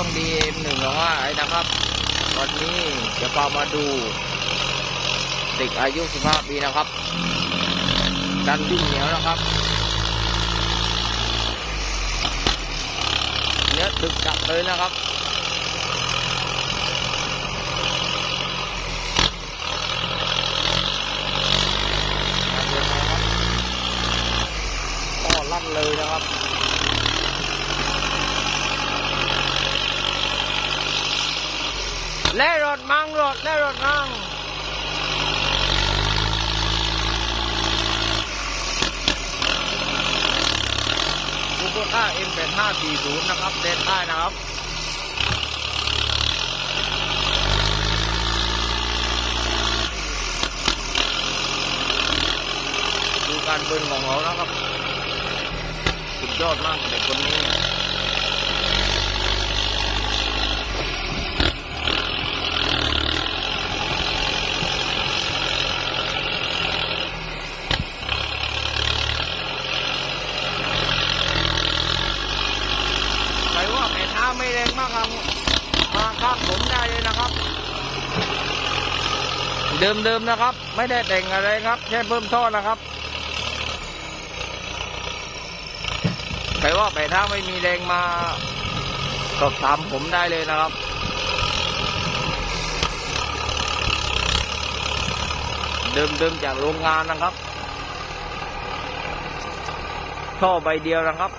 ช่องดีเอ็มหนึ่งหรอว่าไอ้นะครับ วันนี้จะพามาดูเด็กอายุ 15 ปีนะครับ ดันดิ้นเหนียวนะครับเนื้อดึกจับเลยนะครับก็ลั่นเลยนะครับ และรถมังรถและรถมังคูโบต้าเอ็มเป็น540 นะครับเดินได้นะครับดูการเบินของเขานะครับ สุดยอดมากเด็กคนนี้ ใครว่าไม่แรงมากครับมาข้างผมได้เลยนะครับ เดิมๆนะครับ ไม่ได้แต่งอะไรครับแค่เพิ่มท่อนะครับใครว่าไปทางไม่มีแรงมาสอบถามผมได้เลยนะครับเดิมๆจากโรงงานนะครับ ท่อใบเดียวนะครับ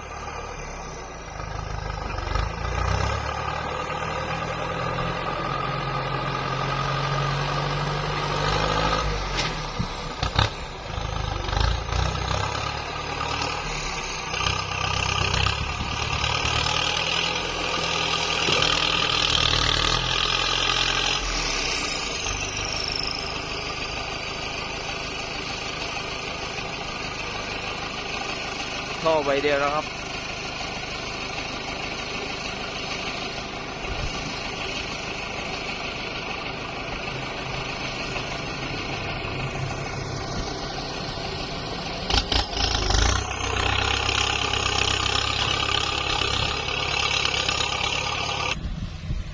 ท่อใบเดียวนะครับ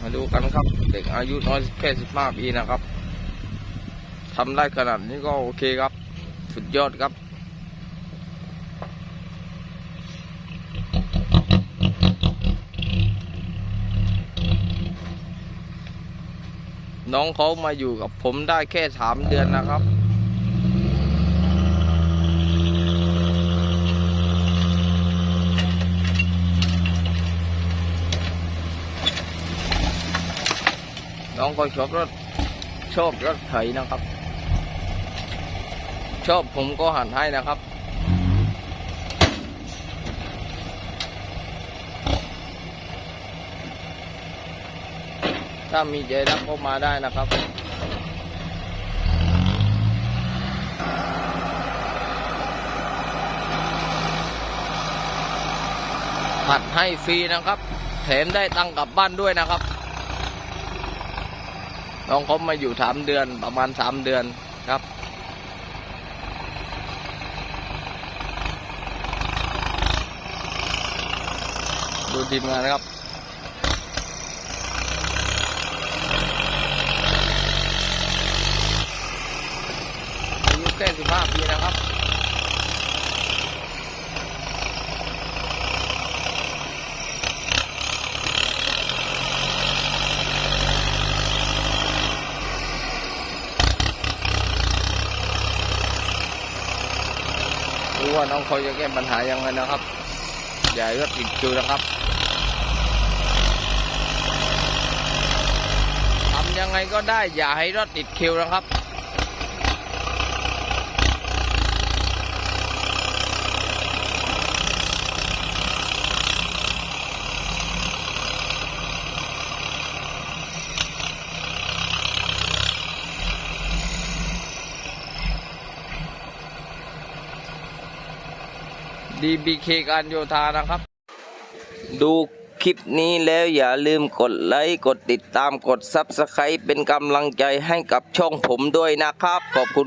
มาดูกันครับ เด็กอายุน้อยแค่สิบห้าปีนะครับทำได้ขนาดนี้ก็โอเคครับ สุดยอดครับ น้องเขามาอยู่กับผมได้แค่สามเดือนนะครับ น้องก็ชอบรถชอบรถไถนะครับ ชอบผมก็หันให้นะครับ ถ้ามีใจรักก็มาได้นะครับผัดให้ฟรีนะครับ แถมได้ตังกลับบ้านด้วยนะครับ น้องเขามาอยู่สามเดือนประมาณสามเดือนครับ ดูทีมงานนะครับ อายุแค่สิบห้าปีนะครับรู้ว่าน้องเขาจะแก้ปัญหายังไงนะครับ อย่าให้รถติดคิวนะครับทำยังไงก็ได้อย่าให้รถติดคิวนะครับ DBK การโยธานะครับ ดูคลิปนี้แล้วอย่าลืมกดไลค์กดติดตามกด Subscribe เป็นกำลังใจให้กับช่องผมด้วยนะครับ ขอบคุณ